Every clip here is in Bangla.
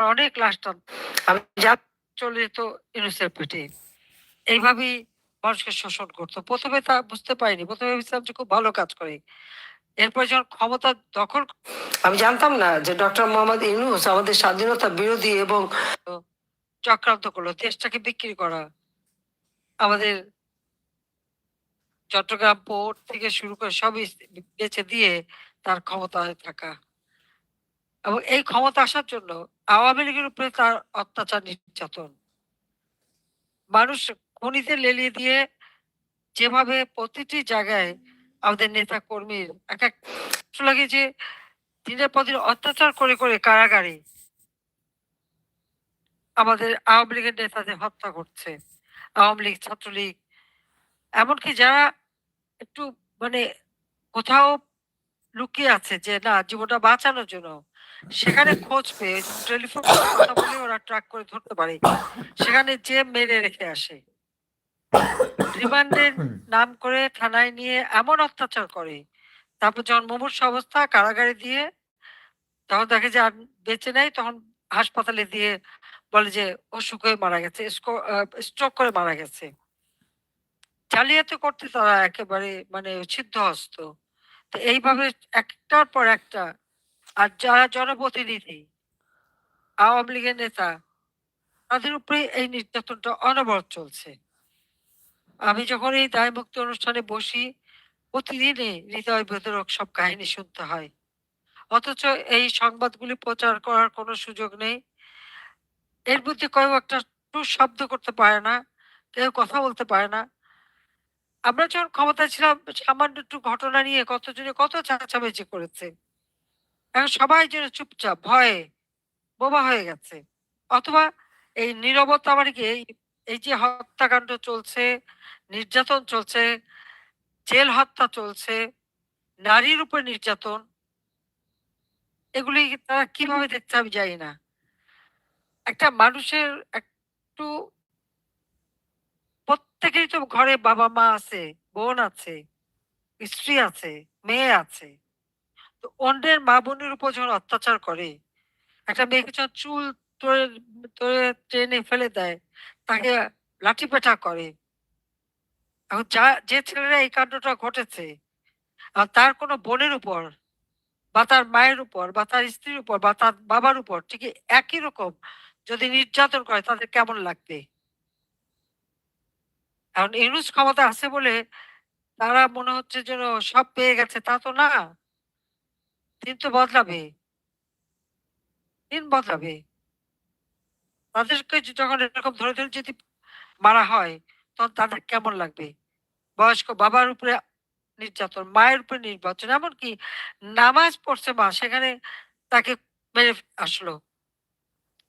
অনেক লাশ টান আমি যা চলে যেত ইউনুসের পেটে এইভাবেই মানুষকে শোষণ করতো। প্রথমে তা বুঝতে পারিনি। প্রথমে ভেবেছিলাম যে খুব ভালো কাজ করে। এরপর যখন ক্ষমতা দখল আমি জানতাম না যে ডক্টর মোহাম্মদ ইউনুস আমাদের স্বাধীনতা বিরোধী এবং চক্রান্ত করল, দেশটাকে বিক্রি করা। আমাদের চট্টগ্রাম পোর্ট থেকে শুরু করে সবই বেঁচে দিয়ে তার ক্ষমতায় থাকা। এবং এই ক্ষমতা আসার জন্য আওয়ামী লীগের উপরে তার অত্যাচার নির্যাতন। মানুষ খনিতে লেলিয়ে দিয়ে যেভাবে প্রতিটি জায়গায় আমাদের নেতা কর্মীর এক এক লাগে যে, দিনের পর দিন অত্যাচার করে করে কারাগারে আমাদের আওয়ামী লীগের নেতাদের হত্যা করছে, আওয়ামী লীগ, ছাত্রলীগ। এমনকি যারা একটু মানে কোথাও লুকিয়ে আছে যে, না, জীবনটা বাঁচানোর জন্য সেখানে খোঁজ পেয়ে টেলিফোন বলে ওরা ট্রাক করে ধরতে পারে। সেখানে যে মেরে রেখে আসে। রিমান্ডের নাম করে থানায় নিয়ে এমন অত্যাচার করে। তারপর যখন মুমূর্ষ অবস্থা, কারাগারে দিয়ে তখন দেখে যে আর বেঁচে নেই, তখন হাসপাতালে দিয়ে বলে যে অসুখ হয়ে মারা গেছে স্ট্রোক করে মারা গেছে। জালিয়াতি করতে তারা একেবারে মানে সিদ্ধ হস্ত এইভাবে একটার পর একটা আর যারা জনপ্রতিনিধি, আওয়ামী লীগের নেতা, তাদের উপরে এই নির্যাতনটা অনবরত চলছে। আমি যখন এই দায় মুক্তি অনুষ্ঠানে বসি প্রতিদিনই হৃদয় বেদরক সব কাহিনী শুনতে হয়। অথচ এই সংবাদগুলি প্রচার করার কোনো সুযোগ নেই। এর মধ্যে কেউ একটা শব্দ করতে পারে না, কেউ কথা বলতে পারে না। আমরা যখন ক্ষমতায় ছিলাম, সামান্য একটু ঘটনা নিয়ে কতজনে কত চাচামেচি করেছে। সবাই যেন চুপচাপ, ভয়ে, বোবা হয়ে গেছে। অথবা এই নীরবতা মানে কি এই যে হত্যাকাণ্ড চলছে, নির্যাতন চলছে, জেল হত্যা চলছে, নারীর উপর নির্যাতন, এগুলি তারা কীভাবে দেখতে আমি জানি না। একটা মানুষের একটু প্রত্যেকেরই তো ঘরে বাবা মা আছে, বোন আছে, স্ত্রী আছে, মেয়ে আছে। অন্যের মা বোনের উপর যখন অত্যাচার করে, একটা মেয়েকে যখন চুল তোরে তোরে ট্রেনে ফেলে দেয়, তাকে লাঠি পেটা করে। এখন যা, যে ছেলেরা এই কাণ্ডটা ঘটেছে, আর তার কোনো বোনের উপর বা তার মায়ের উপর বা তার স্ত্রীর উপর বা তার বাবার উপর ঠিক একই রকম যদি নির্যাতন করে, তাদের কেমন লাগবে? এখন ইউনুস ক্ষমতা আছে বলে তারা মনে হচ্ছে যেন সব পেয়ে গেছে, তা তো না। দিন তো বদলাবে। দিন বদলাবে। তাদেরকে যখন এরকম ধরে ধরে যদি মারা হয়, তখন তাদের কেমন লাগবে? বয়স্ক বাবার উপরে নির্যাতন, মায়ের উপরে নির্বাচন এমনকি নামাজ পড়ছে মা, সেখানে তাকে মেরে আসলো।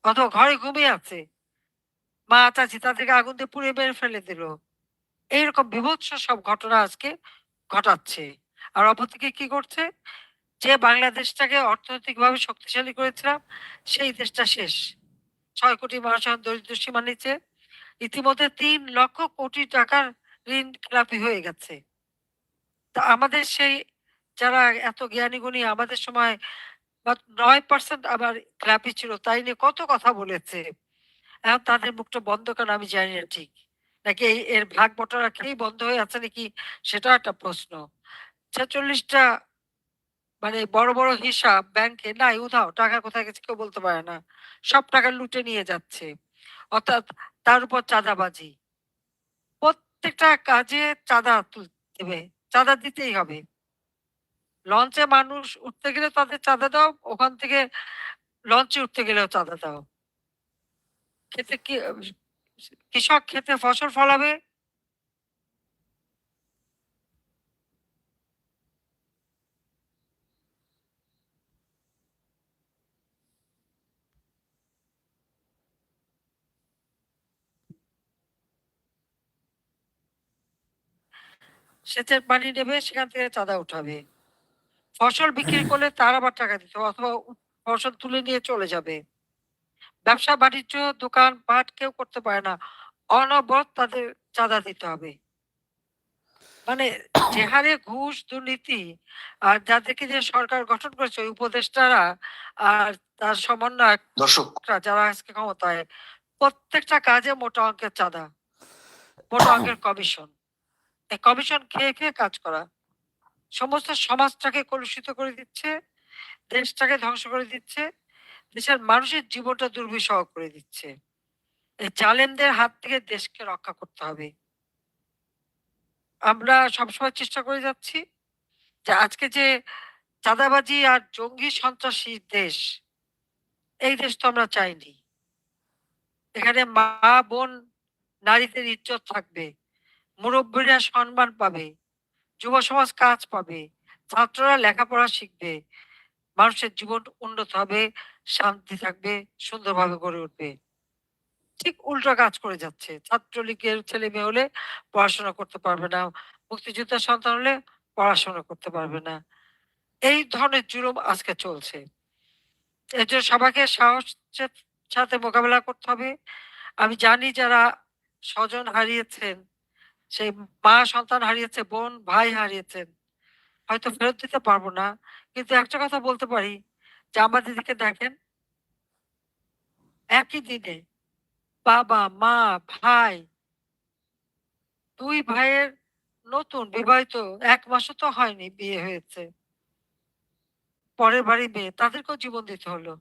অথবা ঘরে ঘুমিয়ে আছে। মা চাচি তাদেরকে আগুন দিয়ে পুড়ে মেরে ফেলে দিল। এইরকম বিভৎস সব ঘটনা আজকে ঘটাচ্ছে। আর অপরদিকে কি করছে? যে বাংলাদেশটাকে অর্থনৈতিকভাবে শক্তিশালী করেছিলাম, সেই দেশটা শেষ। ছয় কোটি মানুষ দরিদ্র সীমা নিচে। ইতিমধ্যে তিন লক্ষ কোটি টাকার ঋণ খেলাপি হয়ে গেছে। তা আমাদের সেই, যারা এত জ্ঞানী গুণী আমাদের সময় নয় পার্সেন্ট আবার খেলাপি ছিল, তাই নিয়ে কত কথা বলেছে। এখন তাদের মুখটা বন্ধ কেন আমি জানি না ঠিক। নাকি এর ভাগ বটরা খেয়েই বন্ধ হয়ে আছে নাকি সেটা একটা প্রশ্ন। ছেচল্লিশটা মানে বড় বড় হিসাব ব্যাংকে নাই, উধাও, টাকা কোথায় গেছে কেউ বলতে পারে না। সব টাকা লুটে নিয়ে যাচ্ছে। অর্থাৎ তার উপর চাঁদাবাজি। প্রত্যেকটা কাজে চাঁদা দেবে। চাঁদা দিতেই হবে। লঞ্চে মানুষ উঠতে গেলে তাদের চাঁদা দাও, ওখান থেকে লঞ্চে উঠতে গেলেও চাঁদা দাও। খেতে কি, কৃষক খেতে ফসল ফলাবে? সেচের পানি নেবে সেখান থেকে চাঁদা উঠাবে। ফসল বিক্রি করলে তার আবার টাকা দিতে হবে অথবা ফসল তুলে নিয়ে চলে যাবে। ব্যবসা বাণিজ্য দোকান পাট কেউ করতে পারে না। অনবরত তাদের চাঁদা দিতে হবে। মানে যে হারে ঘুষ দুর্নীতি আর যাদেরকে যে সরকার গঠন করেছে ওই উপদেষ্টারা আর তার সমন্বয় দর্শক যারা আজকে ক্ষমতায় প্রত্যেকটা কাজে মোটা অঙ্কের চাঁদা মোটা অঙ্কের কমিশন। কমিশন খেয়ে খেয়ে কাজ করা। সমস্ত সমাজটাকে কলুষিত করে দিচ্ছে, দেশটাকে ধ্বংস করে দিচ্ছে, দেশের মানুষের জীবনটা দুর্বিষহ করে দিচ্ছে। এই জালেমদের হাত থেকে দেশকে রক্ষা করতে হবে। আমরা সবসময় চেষ্টা করে যাচ্ছি যে আজকে যে চাঁদাবাজি আর জঙ্গি সন্ত্রাসী দেশ, এই দেশ তো আমরা চাইনি। এখানে মা, বোন, নারীদের ইজ্জত থাকবে। মুরব্বীরা সম্মান পাবে, যুব সমাজ কাজ পাবে, ছাত্ররা লেখাপড়া শিখবে, মানুষের জীবন উন্নত হবে, শান্তি থাকবে, সুন্দরভাবে গড়ে উঠবে। ঠিক উল্টো কাজ করে যাচ্ছে, ছাত্রলীগের ছেলে মেয়ে হলে পড়াশোনা করতে পারবে না মুক্তিযোদ্ধার সন্তান হলে পড়াশোনা করতে পারবে না। এই ধরনের জুলুম আজকে চলছে। এর জন্য সবাইকে সাহসের সাথে মোকাবেলা করতে হবে। আমি জানি যারা স্বজন হারিয়েছেন সেই মা সন্তান হারিয়েছে, বোন, ভাই হারিয়েছেন হয়তো ফেরত দিতে পারব না, কিন্তু একটা কথা বলতে পারি, যে আমাদের দিকে দেখেন, একই দিনে বাবা, মা, ভাই, দুই ভাইয়ের নতুন বিবাহিত, এক মাসও তো হয়নি বিয়ে হয়েছে। পরের বাড়ি মেয়ে, তাদেরকেও জীবন দিতে হলো।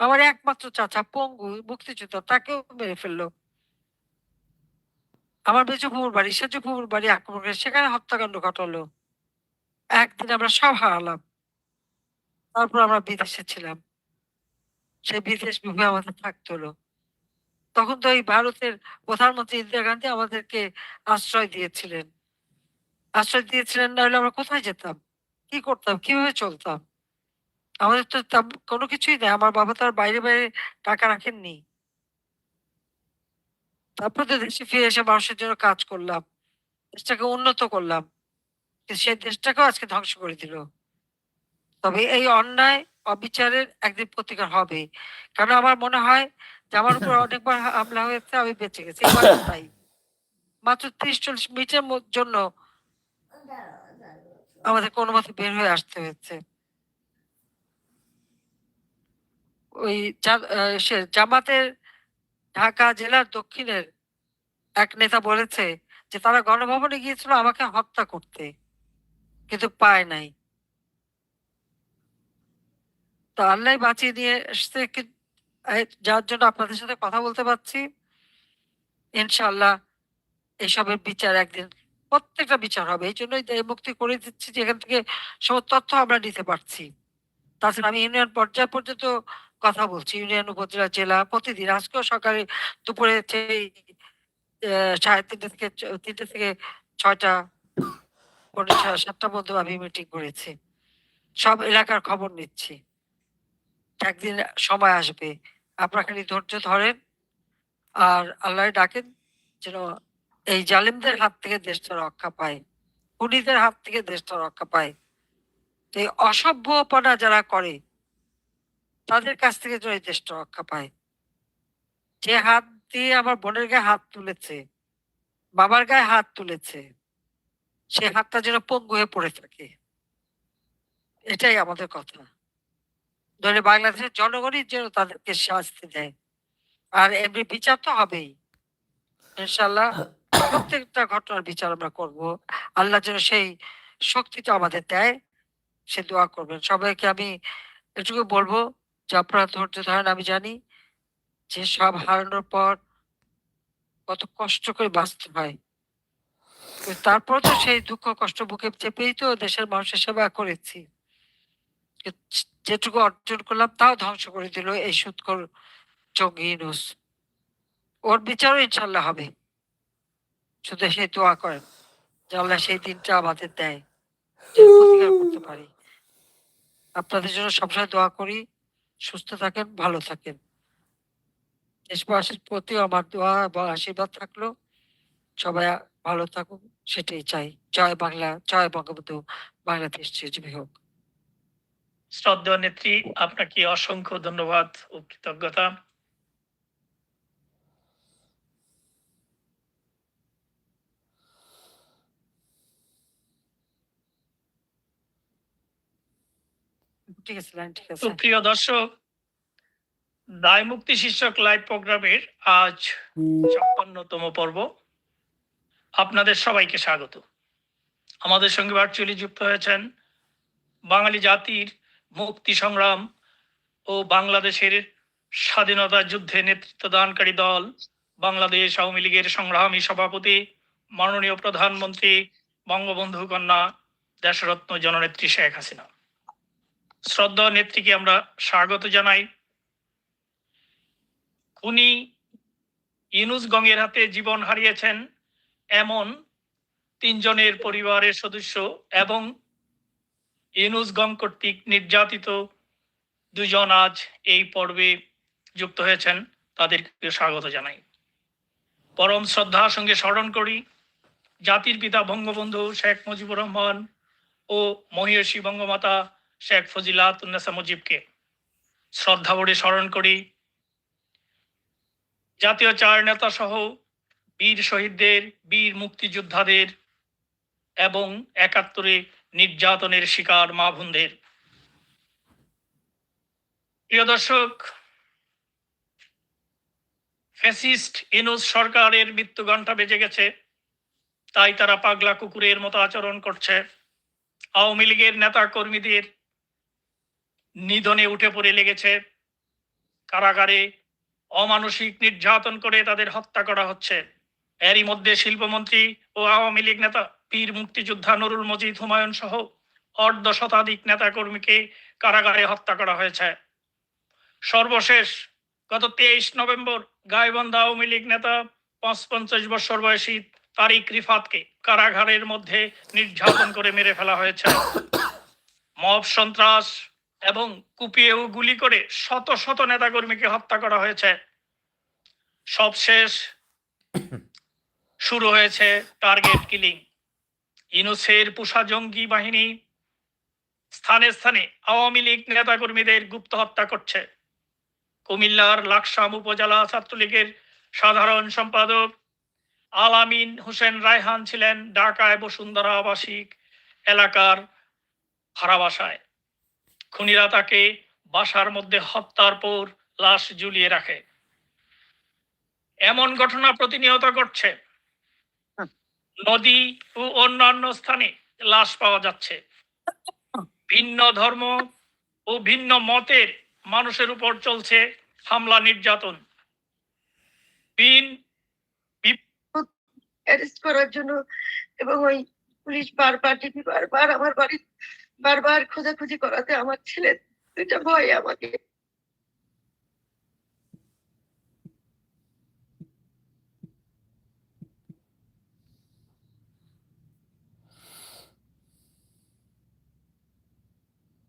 আমার একমাত্র চাচা, পঙ্গু, মুক্তিযোদ্ধা, তাকেও মেরে ফেলল। আমার মেজো ফুপুর বাড়ি সেজো ফুপুর বাড়ি আক্রমণ করে, সেখানে হত্যাকাণ্ড ঘটালো। একদিন আমরা সব হারালাম। তারপর আমরা বিদেশে ছিলাম। সেই বিদেশ বিভে আমাদের থাকতে হলো তখন তো এই ভারতের প্রধানমন্ত্রী ইন্দিরা গান্ধী আমাদেরকে আশ্রয় দিয়েছিলেন। আশ্রয় দিয়েছিলেন না হলে আমরা কোথায় যেতাম? কি করতাম? কীভাবে চলতাম? আমাদের তো কোনো কিছুই নেই। আমার বাবা তো আর বাইরে বাইরে টাকা রাখেননি। তারপর দেশে ফিরে এসে মানুষের জন্য কাজ করলাম দেশটাকে উন্নত করলাম সেই দেশটাকেও আজকে ধ্বংস করে দিল। তবে এই অন্যায় অবিচারের একদিন প্রতিকার হবে। কারণ আমার মনে হয় যে আমার উপর অনেকবার হামলা হয়েছে আমি বেঁচে গেছি তাই। মাত্র ত্রিশ চল্লিশ মিনিটের জন্য আমাদের কোনো মতে বের হয়ে আসতে হয়েছে। ওই জামাতের ঢাকা জেলার দক্ষিণের এক নেতা বলেছে যে তারা গণভবনে গিয়েছিল আমাকে হত্যা করতে, কিন্তু পায় নাই। তো আল্লাহ বাঁচিয়ে নিয়ে এসছে যার জন্য আপনাদের সাথে কথা বলতে পারছি। ইনশাল্লাহ এসবের বিচার একদিন, প্রত্যেকটা বিচার হবে। এই জন্যই মুক্তি করে দিচ্ছি যে এখান থেকে সব তথ্য আমরা নিতে পারছি। তাছাড়া আমি ইউনিয়ন পর্যায় পর্যন্ত কথা বলছি। ইউনিয়ন উপজেলা জেলা প্রতিদিন আজকেও সকালে দুপুরে সেই সাড়ে তিনটে থেকে তিনটে থেকে ছয়টা সাড়ে সাতটার আমি মিটিং করেছি। সব এলাকার খবর নিচ্ছি। একদিন সময় আসবে। আপনারা খালি ধৈর্য ধরেন আর আল্লাহ ডাকেন যেন এই জালিমদের হাত থেকে দেশটা রক্ষা পায়, খুনিদের হাত থেকে দেশটা রক্ষা পায়। এই অসভ্যপনা যারা করে তাদের কাছ থেকে দেশটা রক্ষা পায়। যে হাত দিয়ে আমার বোনের গায়ে হাত তুলেছে বাবার গায়ে হাত তুলেছে সে হাতটা যেন পঙ্গু হয়ে পড়ে থাকে। এটাই আমাদের কথা। ধরে বাংলাদেশের জনগণই যেন তাদেরকে শাস্তি দেয়। আর এমনি বিচার তো হবেই। ইনশাল্লাহ প্রত্যেকটা ঘটনার বিচার আমরা করব। আল্লাহ যেন সেই শক্তিটা আমাদের দেয় সে দোয়া করবেন। সবাইকে আমি এটুকু বলব যে ধৈর্য ধরেন আমি জানি যে সব হারানোর পর কত কষ্ট করে বাঁচতে হয়। তারপর তো সেই দুঃখ, কষ্ট বুকে চেপেই তো দেশের মানুষের সেবা করেছি। যেটুকু অর্জন করলাম তাও ধ্বংস করে দিল এই সুৎকর জঙ্গি ইউনুস। ওর বিচারও ইনশাল্লাহ হবে। শুধু সেই দোয়া করেন আল্লাহ সেই দিনটা আমাদের দেয়। করতে পারি। আপনাদের জন্য সবসময় দোয়া করি। সুস্থ থাকেন, ভালো থাকেন। দেশবাসীর প্রতি আমার দোয়া এবং আশীর্বাদ থাকল। সবাই ভালো থাকুক, সেটাই চাই। জয় বাংলা, জয় বঙ্গবন্ধু, বাংলাদেশ চিরজীবী হোক। শ্রদ্ধা নেত্রী, আপনাকে অসংখ্য ধন্যবাদ ও কৃতজ্ঞতা। সুপ্রিয় দর্শক দায় মুক্তি শীর্ষক লাইভ প্রোগ্রামের আজ ছাপ্পান্নতম পর্ব। আপনাদের সবাইকে স্বাগত। আমাদের সঙ্গে ভার্চুয়ালি যুক্ত হয়েছেন বাঙালি জাতির মুক্তি সংগ্রাম ও বাংলাদেশের স্বাধীনতা যুদ্ধে নেতৃত্ব দানকারী দল, বাংলাদেশ আওয়ামী লীগের সংগ্রামী সভাপতি, মাননীয় প্রধানমন্ত্রী, বঙ্গবন্ধু কন্যা, দেশরত্ন জননেত্রী শেখ হাসিনা। শ্রদ্ধা নেত্রীকে আমরা স্বাগত জানাই। উনি গঙ্গের হাতে জীবন হারিয়েছেন এমন তিনজনের পরিবারের সদস্য এবং ইনুস গং কর্তৃক নির্যাতিত দুজন আজ এই পর্বে যুক্ত হয়েছেন, তাদেরকে স্বাগত জানাই। পরম শ্রদ্ধার সঙ্গে স্মরণ করি, জাতির পিতা বঙ্গবন্ধু শেখ মুজিবুর রহমান ও মহিষী বঙ্গমাতা শেখ ফজিলাত উন্নেসা মুজিবকে। শ্রদ্ধা ভরে স্মরণ করি। জাতীয় চার নেতা সহ বীর শহীদদের, বীর মুক্তিযোদ্ধাদের এবং একাত্তরে নির্যাতনের শিকার মা বোনদের। প্রিয় দর্শক, ফ্যাসিস্ট ইনুস সরকারের মৃত্যু ঘণ্টা বেজে গেছে, তাই তারা পাগলা কুকুরের মতো আচরণ করছে। আওয়ামী লীগের নেতা কর্মীদের নিধনে উঠে পড়ে লেগেছে। কারাগারে অমানসিক নির্যাতন করে তাদের হত্যা করা হচ্ছে। এরই মধ্যে শিল্পমন্ত্রী ও আওয়ামী লীগ নেতা পীর মুক্তিযোদ্ধা নুরুল মজিদ হুমায়ুন সহ অর্ধ শতাধিক নেতা কর্মীকে কারাগারে হত্যা করা হয়েছে। সর্বশেষ, গত তেইশ নভেম্বর গাইবান্ধা আওয়ামী লীগ নেতা পাঁচ পঞ্চাশ বছর বয়সী তারিক রিফাতকে কারাগারের মধ্যে নির্যাতন করে মেরে ফেলা হয়েছে। মব সন্ত্রাস এবং কুপিয়ে ও গুলি করে শত শত নেতাকর্মীকে হত্যা করা হয়েছে। সবশেষ শুরু হয়েছে টার্গেট কিলিং ইনুসের পুষা জঙ্গি বাহিনী স্থানে স্থানে আওয়ামী লীগ নেতাকর্মীদের গুপ্ত হত্যা করছে। কুমিল্লার লাকসাম উপজেলা ছাত্রলীগের সাধারণ সম্পাদক আলামিন হোসেন রায়হান ছিলেন ঢাকায় বসুন্ধরা আবাসিক এলাকার ভাড়া বাসায় খুনিরা তাকে বাসার মধ্যে হত্যার পর লাশ ঝুলিয়ে রাখে। এমন ঘটনা প্রতিনিয়ত ঘটছে। নদী ও অন্যান্য স্থানে লাশ পাওয়া যাচ্ছে। ভিন্ন ধর্ম ও ভিন্ন মতের মানুষের উপর চলছে হামলা নির্যাতন। করার জন্য এবং ওই পুলিশ বারবার, ডিবি বারবার আমার বাড়ি বারবার খোঁজাখুঁজি করাতে আমার ছেলে দুইটা ভয় আমাকে